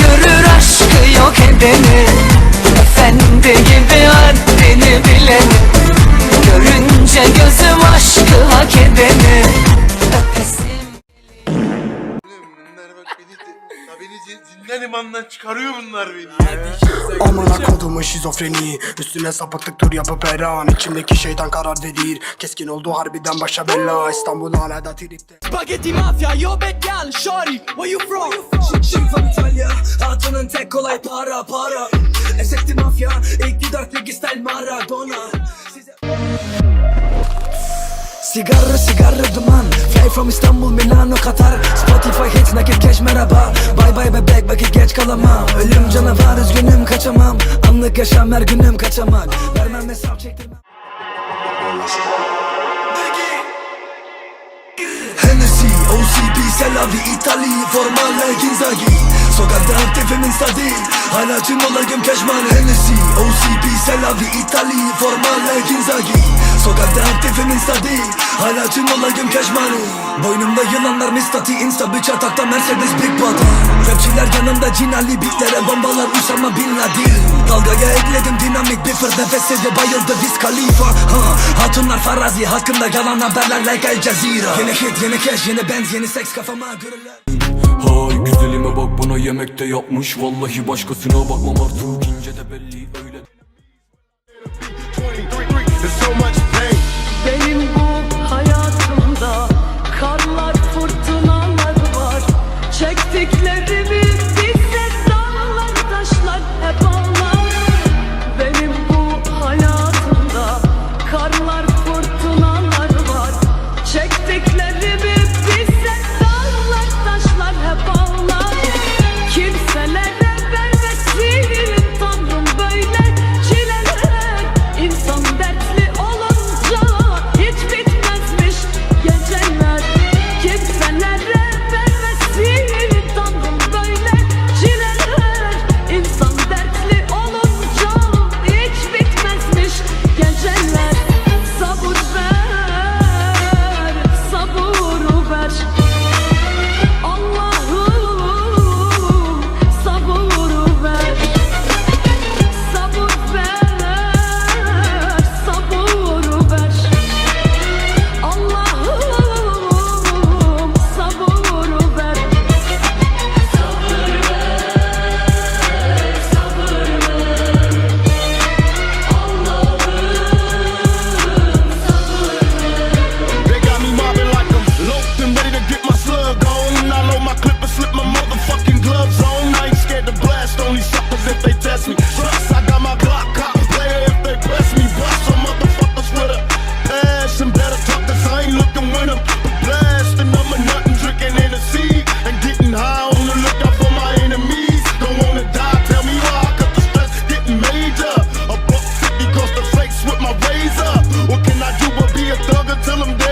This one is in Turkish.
görür aşkı yok edeni. Efendi gibi haddini bileni Görünce gözüm aşkı hak edeni ya beni zindan imandan çıkarıyor bunlar beni ya. Amına kodumun şizofreni Üstüne sapıklık tur yapıp her an. İçimdeki şeytan karar verir. Keskin oldu harbiden başa bella İstanbul hala da tripte. Spaghetti mafya, yo bad gal, shorty, where you from? Şimdi from İtalya, hatunun tek kolay para para. Esekti mafya, ilk gider ligi style Maradona. Sigara sigara duman. Fly from İstanbul Milano Katar. Spotify hits nakit cash merhaba. Bye bye bebek vakit geç kalamam. Ölüm canavar üzgünüm kaçamam. Anlık yaşam her günüm kaçamak. Vermem hesap çektirmem. Hennessy, OCB, Selavi, İtali, Formale, Ginzagi Sokakta aktifimin stadi Hala tüm olayım keşman Hennessy, OCB, Selavi, İtali, Formale, Ginzagi Sokakta aktifimin stadi Hala tüm olayım keşman Boynumda yılanlar mistati Insta bir çatakta Mercedes Big Body. Rapçiler yanımda cinali Bitlere bombalar Usama Bin Laden. Dalgaya ekledim dinamik bir fırt nefes edip bayıldı Wiz Khalifa. Ha, Hatunlar farazi hakkında yalan haberler like Al Jazeera. Yeni hit yeni cash yeni benz yeni seks kafama görürler Hay güzelime bak bana yemekte yapmış. Vallahi başkasına bakmam artık. İnce de belli öyle Benim bu hayatımda karlar fırtınalar var. Çektiklerimi with my razor. What can I do but be a thug until I'm dead?